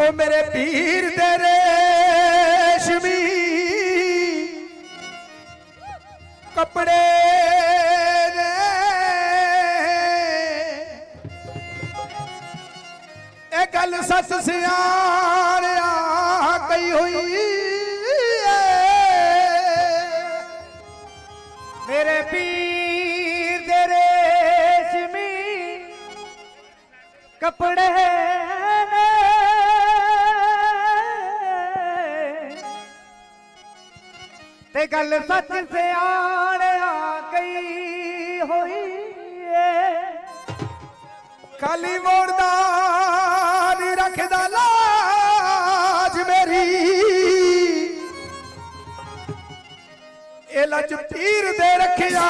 ਓ ਮੇਰੇ ਪੀਰ ਦੇ ਰੇਸ਼ਮੀ। ਕੱਪੜੇ ਨੇ ਇਹ ਗੱਲ ਸੱਸ ਸਿਆ ਗੱਲ ਸੱਚ ਸਿਆਣਿਆ ਗਈ ਹੋਈ ਏ। ਖਾਲੀ ਮੋੜਦਾ ਨਹੀਂ ਰੱਖਦਾ ਲਾਜ ਮੇਰੀ। ਇਹ ਲੱਜ ਪੀਰ ਦੇ ਰੱਖਿਆ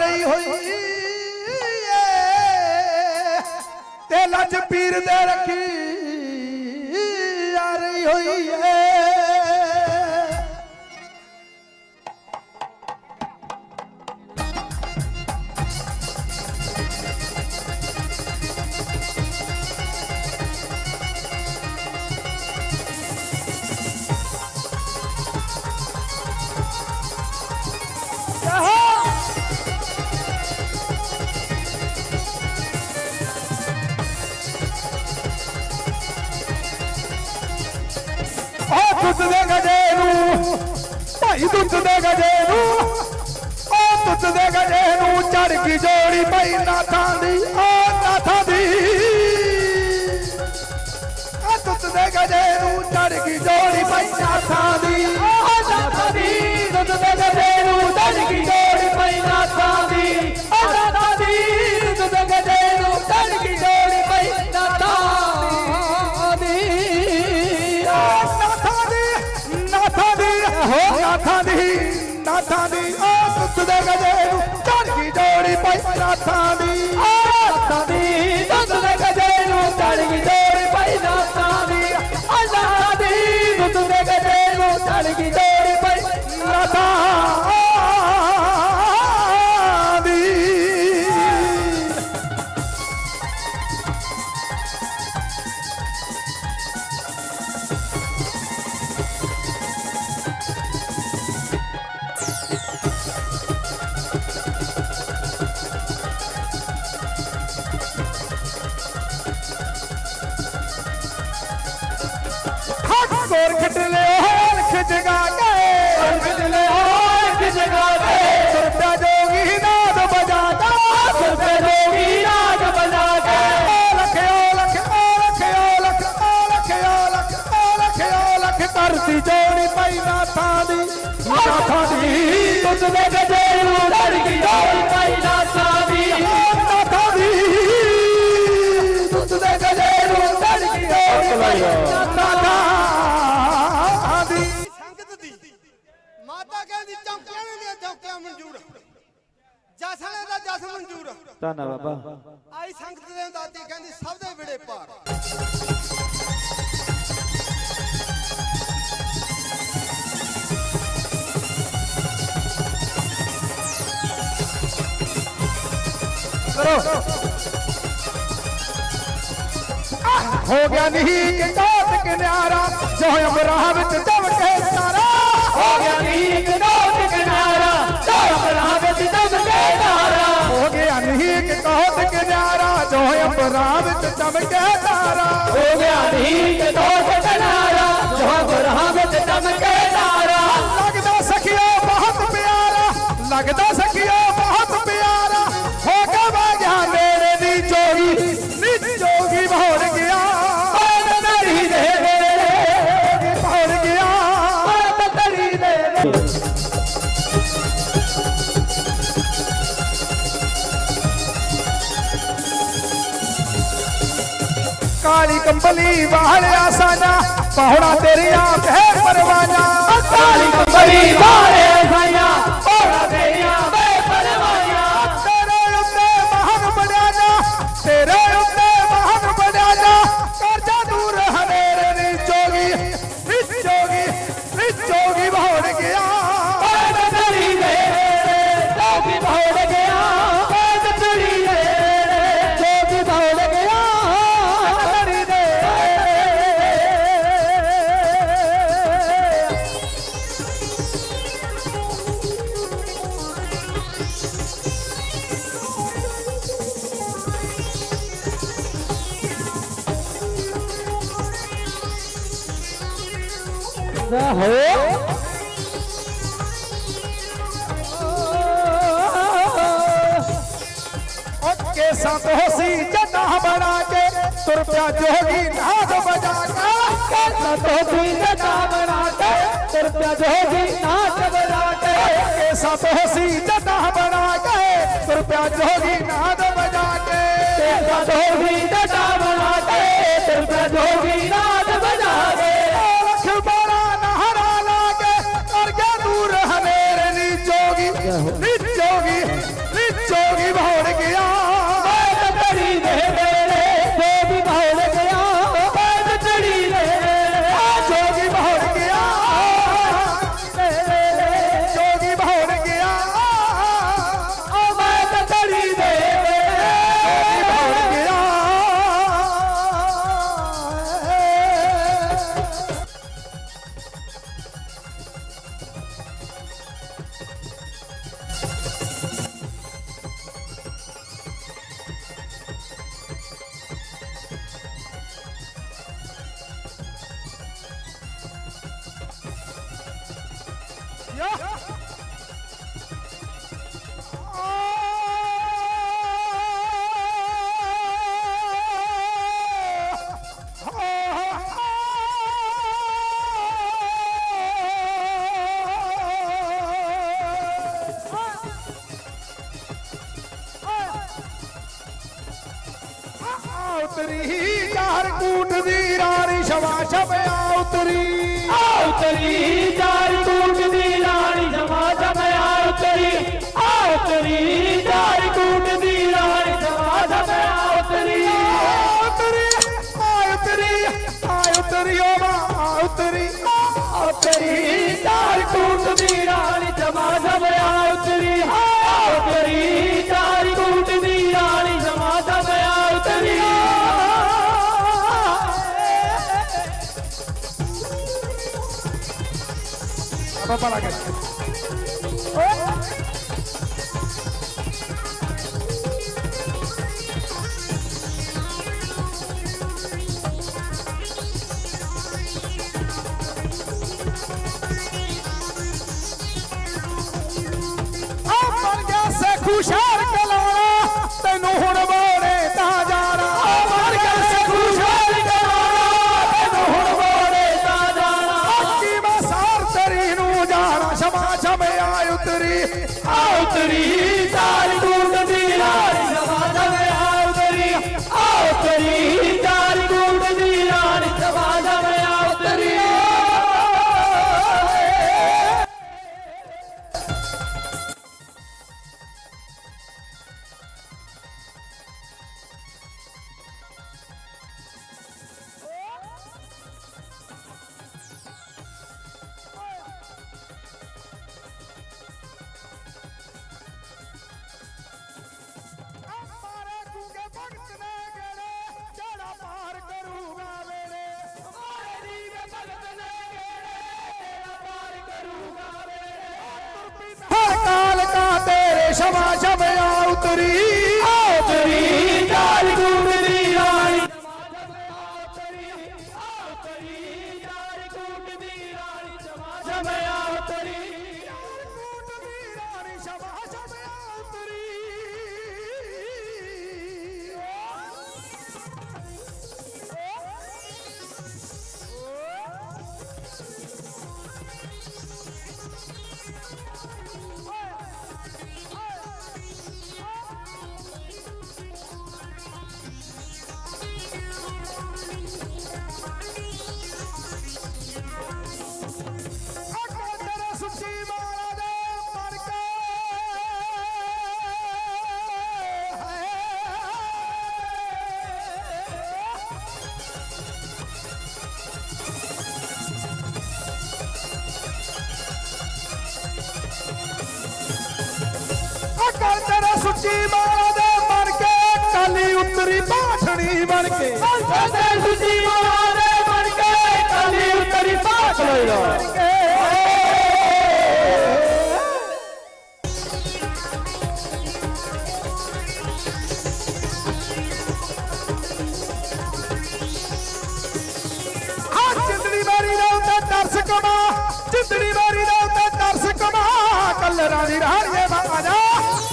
ਰਹੀ ਹੋਈ ਏ। ਤੇ ਲੱਜ ਪੀਰ ਦੇ ਰੱਖੀ ਆ ਰਹੀ ਹੋਈ ਏ। ਦੇ ਗਜੇ ਨੂੰ। ਉਹ ਦੁੱਧ ਦੇ ਗਜੇ ਨੂੰ ਚੜ ਗਈ ਜੋੜੀ ਪਈ ਨਾਥਾਂ ਦੀ। Satan. ਲਖ ਧਰਤੀ ਜੋੜੀ ਪਈ ਨਾਥਾਂ ਦੀ। ਨਾਥਾਂ ਦੀ ਤੁਝ ਦੇ ਗਜੇ ਨੂੰ ਲੜ ਗਈ ਜੋੜੀ ਪਈ ਨਾਥਾਂ ਦੀ। ਨਾਥਾਂ ਦੀ ਤੁਝ ਦੇ ਗਜੇ ਨੂੰ ਲੜ ਗਈ ਜੋੜੀ ਪਈ ਨਾਥਾਂ ਦੀ। ਸੰਗਤ ਦੀ। ਮਾਤਾ ਕਹਿੰਦੀ ਚੌਕਿਆਂ ਦੀਆਂ ਚੌਕਿਆਂ ਮਨਜ਼ੂਰ। ਜਸਣੇ ਦਾ ਜਸ ਮਨਜ਼ੂਰ। ਧੰਨਾ ਬਾਬਾ। ਆਈ ਸੰਗਤ ਦੇ ਦਾਤੀ ਕਹਿੰਦੀ ਸਭ ਦੇ ਵਿੜੇ ਪਾਰ। ਹੋ ਗਿਆ ਨਹੀਂ ਕਿਤਾਬ ਕਿਨਾਰਾ ਜੋ ਅਮਰਾਹ ਵਿੱਚ ਦਬ ਕੇ ਸਾਰਾ। ਹੋ ਗਿਆ ਨਹੀਂ ਕਿਤਾਬ ਕਿਨਾਰਾ ਜੋ ਅਮਰਾਹ ਵਿੱਚ ਦਬ ਕੇ ਸਾਰਾ। ਹੋ ਗਿਆ ਨਹੀਂ ਕਿਤਾਬ ਕਿਨਾਰਾ ਜੋ ਅਮਰਾਹ ਵਿੱਚ ਦਬ ਕੇ ਸਾਰਾ। ਹੋ ਗਿਆ ਨਹੀਂ ਕਿਤਾਬ ਕਿਨਾਰਾ ਜੋ ਅਮਰਾਹ ਵਿੱਚ ਦਬ ਕੇ ਸਾਰਾ। ਲੱਗਦਾ ਸਖਿਓ ਬਹੁਤ ਪਿਆਰਾ। ਲੱਗਦਾ ਸਖਿਓ ਕਾਲੀ ਕੰਬਲੀ ਵਾਲਿਆ ਸਾਨਾ ਪਹੁੜਾ ਤੇਰੀਆਂ ਹੈ ਪਰਵਾਨਾ। ਕਾਲੀ ਕੰਬਲੀ ਵਾਲਿਆ ਹੋ ਓਕੇ ਸੰਤ ਹੋਸੀ ਜੱਟਾ ਬਣਾ ਕੇ ਤੁਰ ਪਿਆ ਜੋਗੀ ਨਾਦ ਵਜਾ ਕੇ। ਸੰਤ ਹੋਸੀ ਜੱਟਾ ਬਣਾ ਕੇ ਤੁਰ ਪਿਆ ਜੋਗੀ ਨਾਦ ਵਜਾ ਕੇ। ਓਕੇ ਸੰਤ ਹੋਸੀ ਜੱਟਾ ਬਣਾ ਕੇ ਤੁਰ ਪਿਆ ਜੋਗੀ ਨਾਦ ਵਜਾ ਉਤਰੀ ਚਾਰ ਕੂਟ ਦੀ ਰਾਣੀ ਜਮਾ ਜਮਿਆ ਉਤਰੀ ਆ ਉਤਰੀ ਚਾਰ ਕੂਟ ਦੀ ਰਾਣੀ ਜਮਾ ਜਮਿਆ ਉਤਰੀ। ਬਾਬਾ ਲਾ ਕੇ ਸੇਖੂ ਸ਼ਹਿਰ ਕਲਾਣਾ ਤੈਨੂੰ ਹੁਣ ਮੋੜੇ ਤਾਂ ਜਾਣਾ। ਆ ਬਣ ਗਿਆ ਸੇਖੂ ਸ਼ਹਿਰ ਕਲਾਣਾ ਤੈਨੂੰ ਹੁਣ ਮੋੜੇ ਤਾਂ ਜਾਣਾ। ਅੱਕੀ ਬਸਾਰ ਤੇਰੀ ਨੂੰ ਜਾਣਾ ਸ਼ਮਾ ਸ਼ਮਿਆ ਉਤਰੀ। ਆ ਉਤਰੀ। ਤੇਰੇ ਸ਼ਮਾ ਸ਼ਮਿਆ ਸੁੱਚੀ ਮਾਂ ਦੇ ਮਰ ਕੇ ਕਾਲੀ ਉਤਰੀ ਬਾਠਣੀ ਬਣ ਕੇ ਉਹਦੇ ਸੁੱਚੀ ਮਾਂ ਦੇ ਮਰ ਕੇ ਕਾਲੀ ਉਤਰੀ ਬਾਠਣੀ ਬਣ ਕੇ ਕਮਾ ਜਿੱਦੜੀ ਵਾਰੀ ਦਾ ਉੱਤੇ ਦਰਸ ਕਮਾ ਕਲਰਾਂ ਦੀ ਰਾਹੜੀਏ ਬਾਜਾ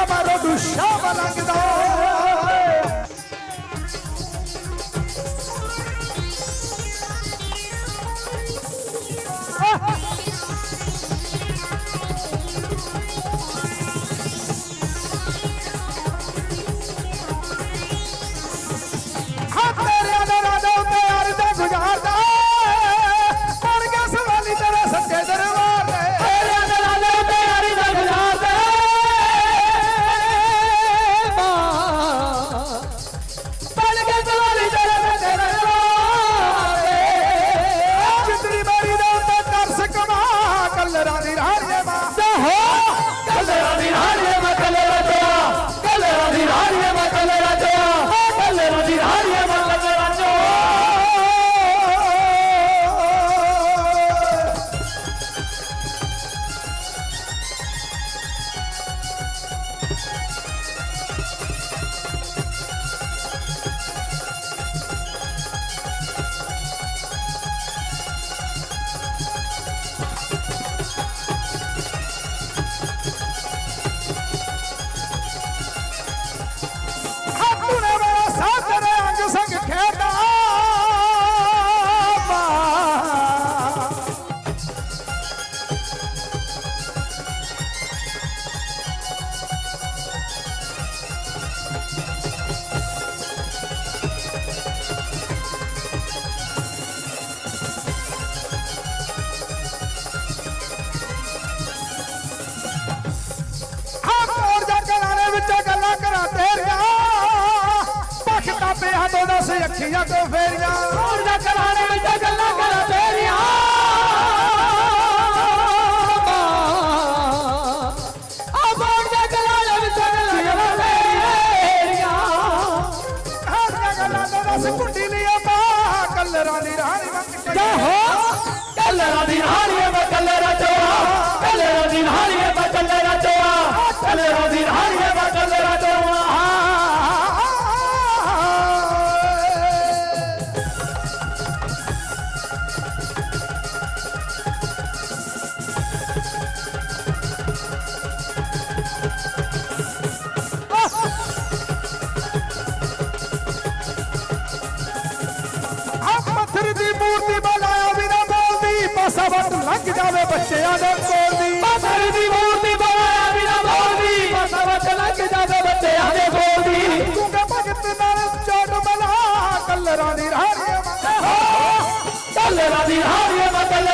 আমারও দুঃসাবালাগ দাও રાધે રાધે ਅੱਖਾਂ ਤੋਂ ਦੱਸ ਅੱਖੀਆਂ ਤੋਂ ਫੇਰੀਆਂ। ਹੋਰ ਦਾ ਕਰਾਣੇ ਵਿੱਚ ਗੱਲਾਂ ਕਰ ਤੇਰੀਆਂ ਕੁੱਟੀ ਲਿਆ ਦੀ ਰਾਣੀ ਵੰਗ ਜਾ ਹੋ ਕਲਰਾਂ ਦੀ ਰਾਣੀ जावे बच्चे यादव कौर दी। बसर दी मूर्ति बनाया बिना बोल दी। बसव चला के जावे बच्चे यादव कौर दी। तू के भगत नाल चोट बना कल रानी हाँ। रानी कल रानी रानी मत कल